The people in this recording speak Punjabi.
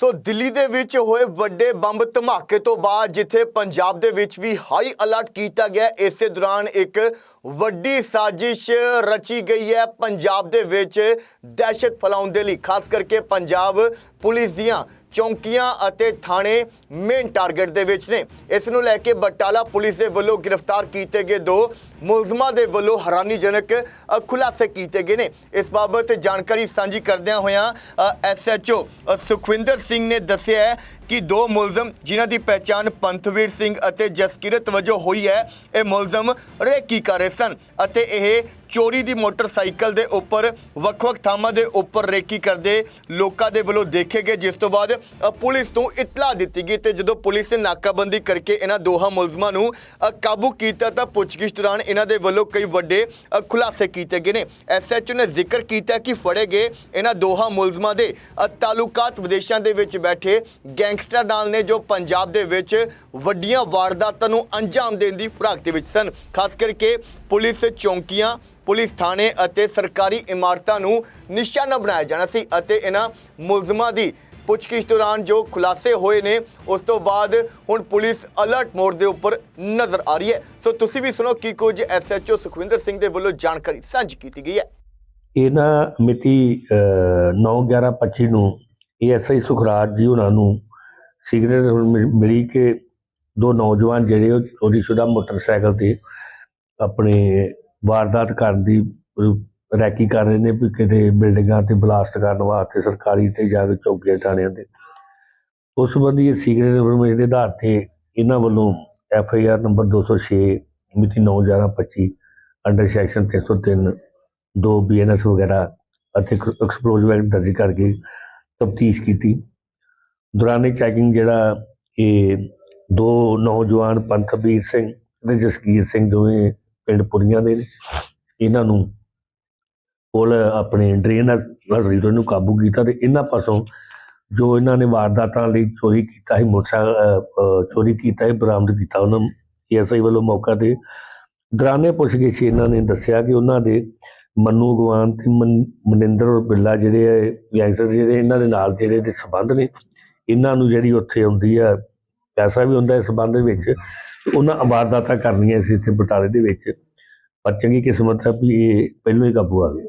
ਸੋ ਦਿੱਲੀ ਦੇ ਵਿੱਚ ਹੋਏ ਵੱਡੇ ਬੰਬ ਧਮਾਕੇ ਤੋਂ ਬਾਅਦ ਜਿੱਥੇ ਪੰਜਾਬ ਦੇ ਵਿੱਚ ਵੀ ਹਾਈ ਅਲਰਟ ਕੀਤਾ ਗਿਆ, ਇਸੇ ਦੌਰਾਨ ਇੱਕ ਵੱਡੀ ਸਾਜ਼ਿਸ਼ ਰਚੀ ਗਈ ਹੈ ਪੰਜਾਬ ਦੇ ਵਿੱਚ ਦਹਿਸ਼ਤ ਫੈਲਾਉਣ ਦੇ ਲਈ, ਖਾਸ ਕਰਕੇ ਪੰਜਾਬ ਪੁਲਿਸ ਦੀਆਂ ਚੌਂਕੀਆਂ ਅਤੇ ਥਾਣੇ ਮੇਨ ਟਾਰਗੇਟ ਦੇ ਵਿੱਚ ਨੇ। ਇਸ ਨੂੰ ਲੈ ਕੇ ਬਟਾਲਾ ਪੁਲਿਸ ਦੇ ਵੱਲੋਂ ਗ੍ਰਿਫਤਾਰ ਕੀਤੇ ਗਏ ਦੋ ਮੁਲਜ਼ਮਾਂ ਦੇ ਵੱਲੋਂ ਹੈਰਾਨੀਜਨਕ ਖੁਲਾਸੇ ਕੀਤੇ ਗਏ ਨੇ। ਇਸ ਬਾਬਤ ਜਾਣਕਾਰੀ ਸਾਂਝੀ ਕਰਦਿਆਂ ਹੋਇਆਂ ਐਸਐਚਓ ਸੁਖਵਿੰਦਰ ਸਿੰਘ ਨੇ ਦੱਸਿਆ ਹੈ ਕਿ ਦੋ ਮੁਲਜ਼ਮ ਜਿਨ੍ਹਾਂ ਦੀ ਪਹਿਚਾਣ ਪੰਥਵੀਰ ਸਿੰਘ ਅਤੇ ਜਸਕਿਰਤ ਵਜੋਂ ਹੋਈ ਹੈ, ਇਹ ਮੁਲਜ਼ਮ ਰੇਕੀ ਕਰ ਰਹੇ ਸਨ ਅਤੇ ਇਹ ਚੋਰੀ ਦੀ ਮੋਟਰਸਾਈਕਲ ਦੇ ਉੱਪਰ, ਵੱਖ-ਵੱਖ ਥਾਵਾਂ ਦੇ ਉੱਪਰ ਰੇਕੀ ਕਰਦੇ ਲੋਕਾਂ ਦੇ ਵੱਲੋਂ ਦੇਖੇ ਗਏ। ਜਿਸ ਤੋਂ ਬਾਅਦ ਪੁਲਿਸ ਨੂੰ ਇਤਲਾਹ ਦਿੱਤੀ ਗਈ ਤੇ ਜਦੋਂ ਪੁਲਿਸ ਨੇ ਨਾਕਾਬੰਦੀ ਕਰਕੇ ਇਹਨਾਂ ਦੋਹਾਂ ਮੁਲਜ਼ਮਾਂ ਨੂੰ ਕਾਬੂ ਕੀਤਾ ਤਾਂ ਪੁੱਛਗਿੱਛ ਦੌਰਾਨ ਇਹਨਾਂ ਦੇ ਵੱਲੋਂ ਕਈ ਵੱਡੇ ਖੁਲਾਸੇ ਕੀਤੇ ਗਏ ਨੇ। ਐਸਐਚਓ ਨੇ ਜ਼ਿਕਰ ਕੀਤਾ ਕਿ ਫੜੇ ਗਏ ਇਹਨਾਂ ਦੋਹਾਂ ਮੁਲਜ਼ਮਾਂ ਦੇ ਤਾਲੁਕਾਤ ਵਿਦੇਸ਼ਾਂ ਦੇ ਵਿੱਚ ਬੈਠੇ ਗੈਂਗਸਟਰ ਨਾਲ ਨੇ ਜੋ ਪੰਜਾਬ ਦੇ ਵਿੱਚ ਵੱਡੀਆਂ ਵਾਰਦਾਤਾਂ ਨੂੰ ਅੰਜਾਮ ਦੇਣ ਦੀ ਫਿਰਾਕ ਦੇ ਵਿੱਚ ਸਨ। ਖਾਸ ਕਰਕੇ ਪੁਲਿਸ ਚੌਂਕੀਆਂ, ਪੁਲਿਸ ਥਾਣੇ ਅਤੇ ਸਰਕਾਰੀ ਇਮਾਰਤਾਂ ਨੂੰ ਨਿਸ਼ਾਨਾ ਬਣਾਇਆ ਜਾਣਾ ਸੀ ਅਤੇ ਇਹਨਾਂ ਮੁਲਜ਼ਮਾਂ ਦੀ ਪੁੱਛਗਿੱਛ ਦੌਰਾਨ ਜੋ ਖੁਲਾਸੇ ਹੋਏ ਨੇ, ਉਸ ਤੋਂ ਬਾਅਦ ਹੁਣ ਪੁਲਿਸ ਅਲਰਟ ਮੋਡ ਦੇ ਉੱਪਰ ਨਜ਼ਰ ਆ ਰਹੀ ਹੈ। ਸੋ ਤੁਸੀਂ ਵੀ ਸੁਣੋ ਕੀ ਕੁਝ ਐਸਐਚਓ ਸੁਖਵਿੰਦਰ ਸਿੰਘ ਦੇ ਵੱਲੋਂ ਜਾਣਕਾਰੀ ਸਾਂਝੀ ਕੀਤੀ ਗਈ ਹੈ। ਇਹ ਮਿਤੀ 9/11/25 ਨੂੰ ਏਐਸਆਈ ਸੁਖਰਾਜ ਜੀ ਉਹਨਾਂ ਨੂੰ ਸਿਗਨਲ ਮਿਲੀ ਕਿ ਦੋ ਨੌਜਵਾਨ ਜਿਹੜੇ ਉਹਦੀ ਸ਼ੁਦਾ ਮੋਟਰਸਾਈਕਲ ਤੇ ਆਪਣੇ ਵਾਰਦਾਤ ਕਰਨ ਦੀ ਰੈਕੀ ਕਰ ਰਹੇ ਨੇ ਵੀ ਕਿਤੇ ਬਿਲਡਿੰਗਾਂ ਤੇ ਬਲਾਸਟ ਕਰਨ ਵਾਸਤੇ ਸਰਕਾਰੀ ਤੇ ਜਾ ਕੇ ਚੌਕੀਆਂ ਥਾਣਿਆਂ ਤੇ। ਉਸ ਸੰਬੰਧੀ ਇਹ ਸਿਗਨਲ ਇਨਫੋਰਮੇਸ਼ਨ ਦੇ ਆਧਾਰ ਤੇ ਇਹਨਾਂ ਵੱਲੋਂ ਐਫ ਆਈ ਆਰ ਨੰਬਰ 206 ਮਿਤੀ 9/11/25 ਅੰਡਰ ਸੈਕਸ਼ਨ 303 ਦੋ ਬੀਐਨਐਸ ਵਗੈਰਾ ਅਤੇ ਐਕਸਪਲੋਸਿਵ ਐਕਟ ਦਰਜ ਕਰਕੇ ਤਫਤੀਸ਼ ਕੀਤੀ। ਦੌਰਾਨੇ ਚੈਕਿੰਗ ਜਿਹੜਾ ਇਹ ਦੋ ਨੌਜਵਾਨ ਪੰਥਬੀਰ ਸਿੰਘ ਤੇ ਜਸਕੀਰ ਸਿੰਘ ਦੋਵੇਂ ਪਿੰਡ ਪੁਰੀਆਂ ਦੇ ਨੇ। ਇਹਨਾਂ ਨੂੰ ਕੋਲ ਆਪਣੇ ਡਰੇਨ ਨਜ਼ਰੀ ਤੋਂ ਇਹਨੂੰ ਕਾਬੂ ਕੀਤਾ ਤੇ ਇਹਨਾਂ ਪਾਸੋਂ ਜੋ ਇਹਨਾਂ ਨੇ ਵਾਰਦਾਤਾਂ ਲਈ ਚੋਰੀ ਕੀਤਾ ਸੀ, ਮੋਟਰਸਾਈਕਲ ਚੋਰੀ ਕੀਤਾ ਹੈ ਬਰਾਮਦ ਕੀਤਾ ਉਹਨਾਂ ਐਸਆਈ ਵੱਲੋਂ ਮੌਕਾ ਤੇ ਦੌਰਾਨੇ ਪੁੱਛਗਿੱਛ ਇਹਨਾਂ ਨੇ ਦੱਸਿਆ ਕਿ ਉਹਨਾਂ ਦੇ ਮੰਨੂ ਗਵਾਨ ਤੇ ਮਨ- ਮਨਿੰਦਰ ਬਿੱਲਾ ਜਿਹੜੇ ਹੈ ਗੈਂਗਸਟਰ ਜਿਹੜੇ ਇਹਨਾਂ ਦੇ ਨਾਲ ਜਿਹੜੇ ਦੇ ਸਬੰਧ ਨੇ, ਇਹਨਾਂ ਨੂੰ ਜਿਹੜੀ ਉੱਥੇ ਆਉਂਦੀ ਆ, ਪੈਸਾ ਵੀ ਹੁੰਦਾ ਇਸ ਸਬੰਧ ਵਿੱਚ ਉਹਨਾਂ ਵਾਰਦਾਤਾਂ ਕਰਨੀਆਂ ਸੀ ਇੱਥੇ ਬਟਾਲੇ ਦੇ ਵਿੱਚ, ਪਰ ਚੰਗੀ ਕਿਸਮਤ ਹੈ ਵੀ ਇਹ ਪਹਿਲਾਂ ਹੀ ਕਾਬੂ ਆ ਗਏ